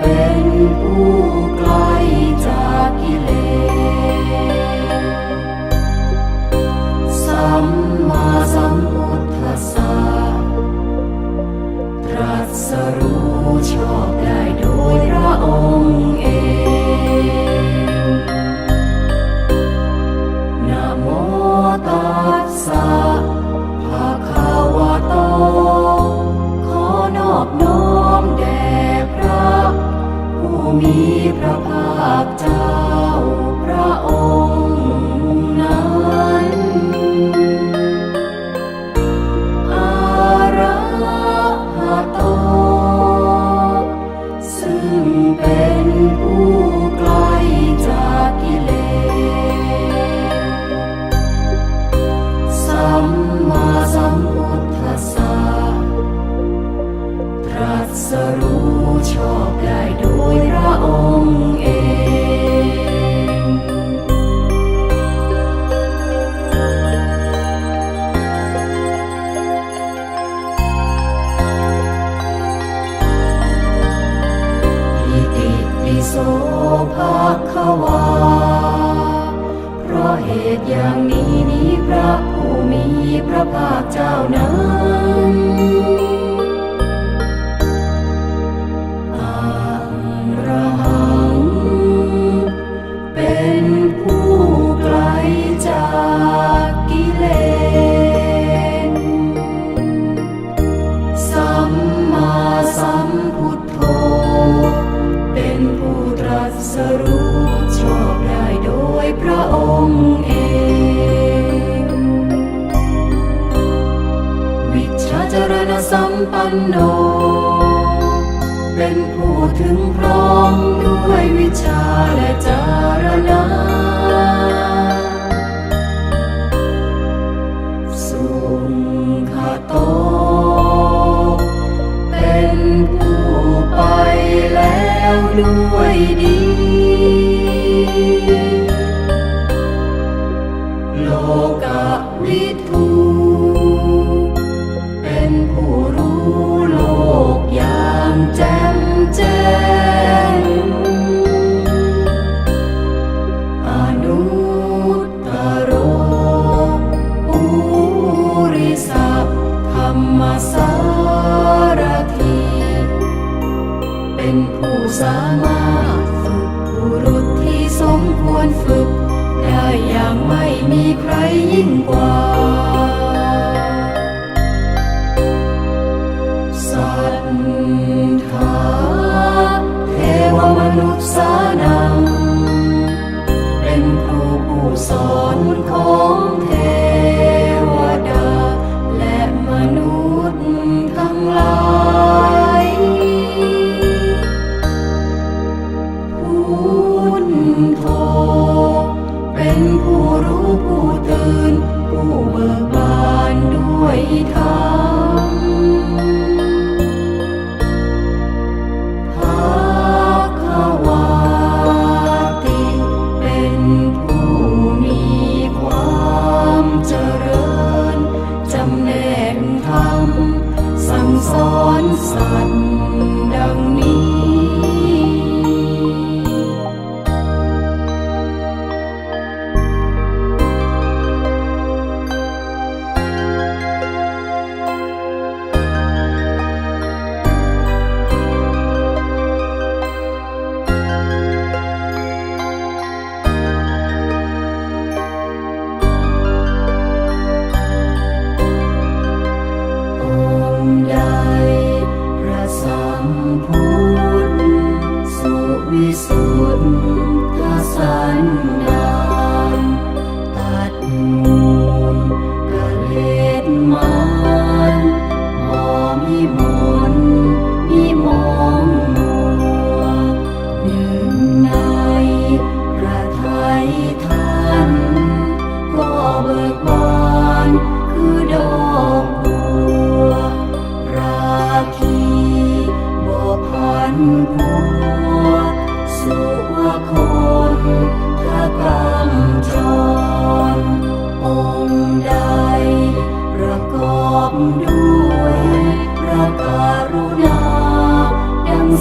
เป็นผู้ไกล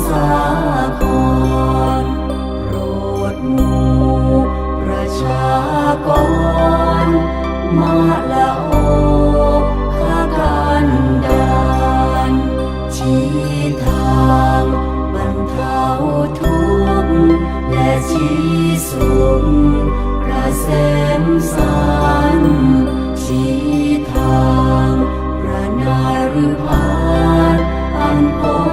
สาครโปรดมูประชากร มาละโอขากันดานชี้ทางบรรเทาทุกข์และชี้สุขกระเสมสานชี้ทางพระนารุพาอันพ้น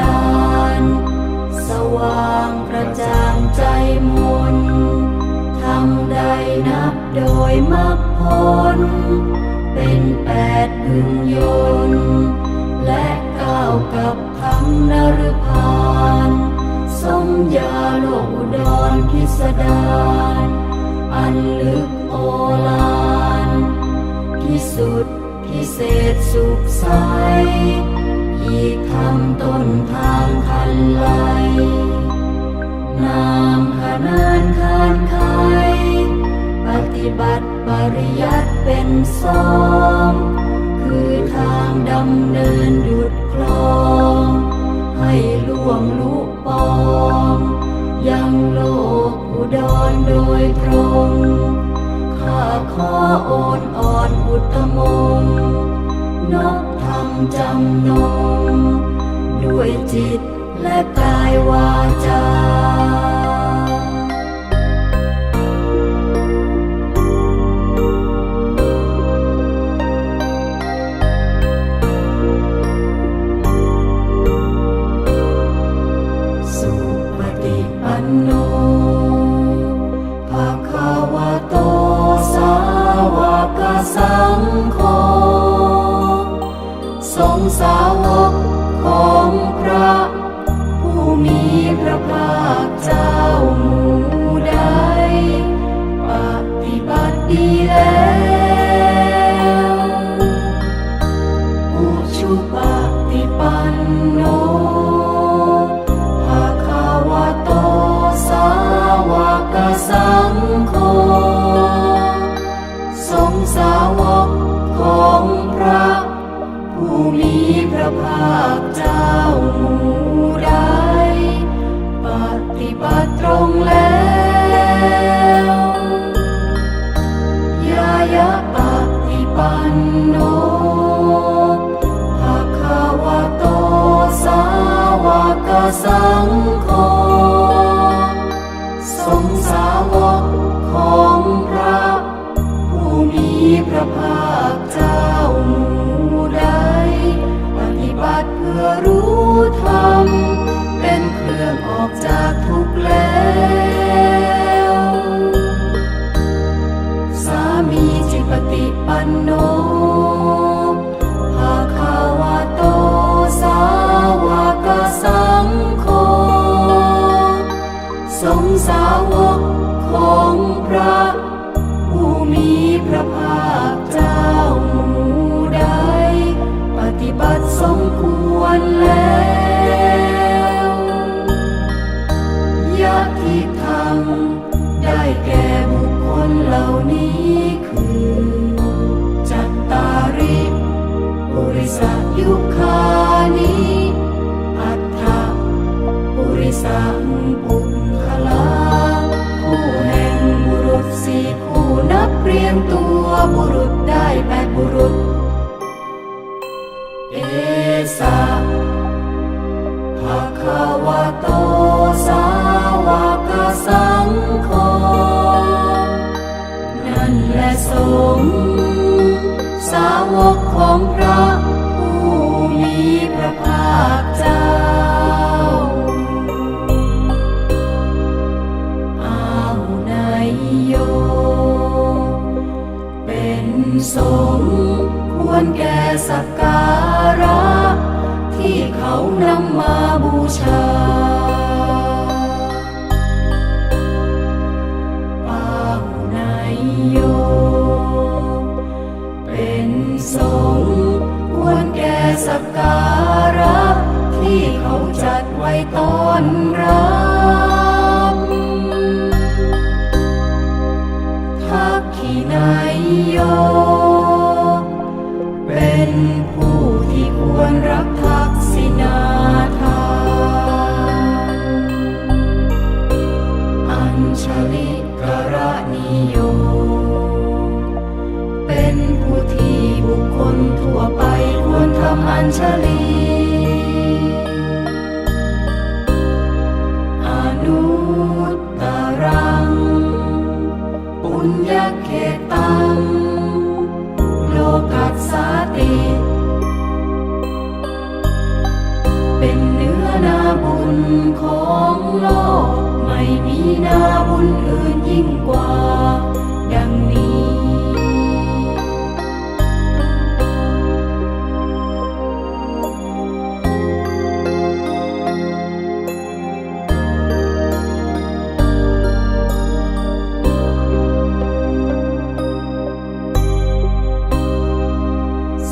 ดาน สว่างประจางใจมนทำใดนับโดยมรรคผล เป็นแปดพึงยนและก้าวกับคำนรพานสมยาโลกอนพิสดารอันลึกโอลานที่สุดพิเศษสุขใส อีกทำตนทางพันไหลนามขนานคานไขปฏิบัติปริยัตเป็นสองคือทางดำเนินดุดคลอง ให้ล่วงลุปอง ยังโลกอุดรโดยตรงข้าขอโอนอ่อนอุตมงนก จำนง ด้วยจิตและกายวาจา สงควรแก่สักการะที่เขาจัดไว้ต้อนรับ เป็นเนื้อนาบุญของโลก ไม่มีนาบุญอื่นยิ่งกว่า ดังนี้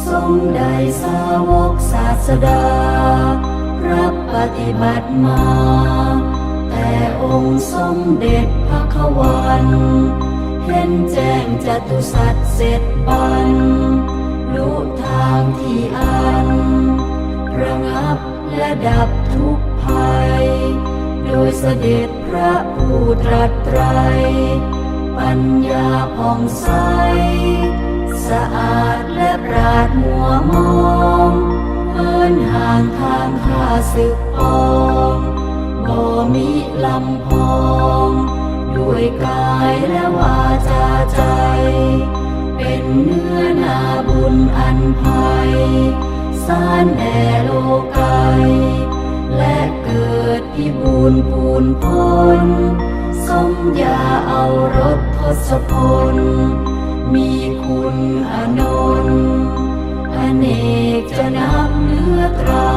ทรงได้สาวกศาสดา รับปฏิบัติมา แต่องค์สมเด็จพระขวันเห็นแจ้งจตุสัจเสร็จบันรู้ทางที่อัน ระงับและดับทุกภัย โดยเสด็จพระผู้ตรัสไตร ปัญญาผ่องใส สะอาดและปราดมัวมอง นห่างทางข้าศึกปองบ่มีลำพอง ด้วยกายและวาจาใจ เป็นเนื้อนาบุญอันภัยสารแด่โลกายและเกิดพิบูรณ์พูนพ้นสมยาเอารถทศพล มีคุณอนนท์ เนกจะนับเนื้อตรา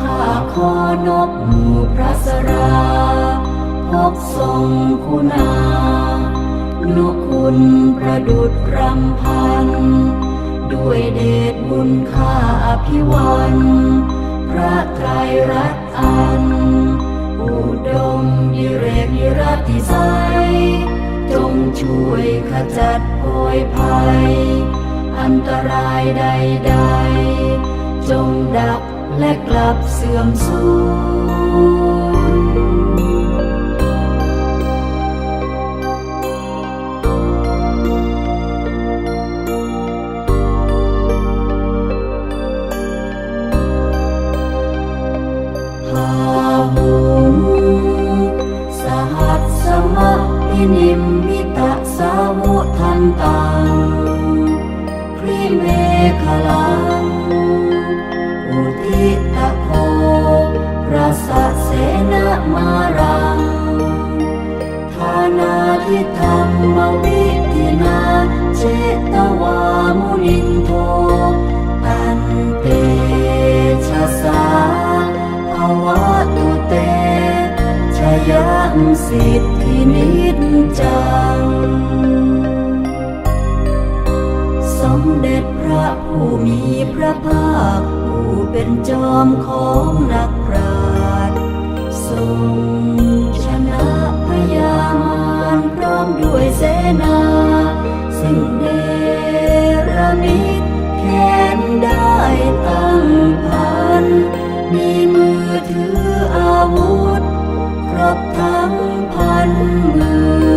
ข้าขอนบหมู่พระสราพกทรงคุณานุคุณประดุดรำพัน ด้วยเดชบุญข้าอภิวันพระไตรรัตน์อัน อุดมยิเรกยิรติไสยจงช่วยขจัดโอยภัย อันตรายใดๆ จงดับและกลับเสื่อมสูญพาหุงสหัสสมะพินิมมิตะสาวุทันตัง ลัง อุทิตโครสะเสนามารังทานาทิธรรมวิธินาเจตวามุนินโทตันเตชะสาภาวะตุเตชยังสิทธินิจจังเด็จพระ มีพระภาค ผู้เป็นจอมของนักปราชญ์ทรงชนะพยามารพร้อมด้วยเสนา ซึ่งเดรมิตแขนได้ตั้งพัน มีมือถืออาวุธ ครบทั้งพันมือ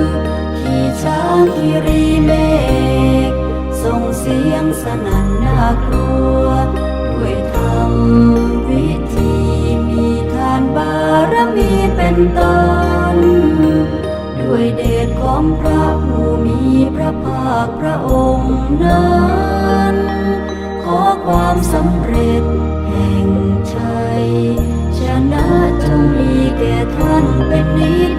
ขี่ช้างคีรีเมฆส่งเสียงสนั่นากลัว ด้วยธรรมวิธีมีทานบารมีเป็นตนด้วยเดชของพระผู้มีพระภาคพระองค์นั้น ขอความสำเร็จแห่งชัยชนะจงมีแก่ท่านเป็นนิจ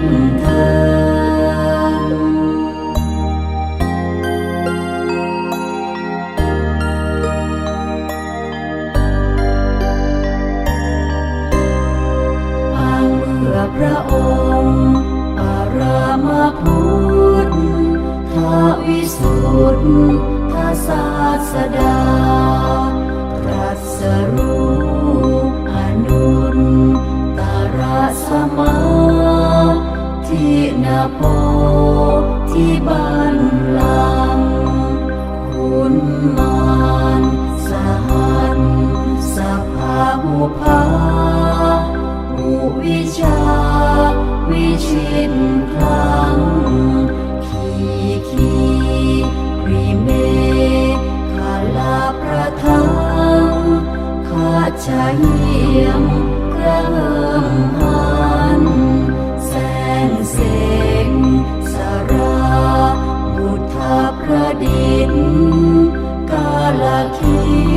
ทธศาสดาตรัสรู้อนุนตรสมาที่นาโปที่บ้านลังคุณมารสหันสภาหุภาอุวิชา วิชิตคลัง ชาเยี่ยมกระเหิมหัน แสงเสงสราบุทธประดิษฐ์กาลคิด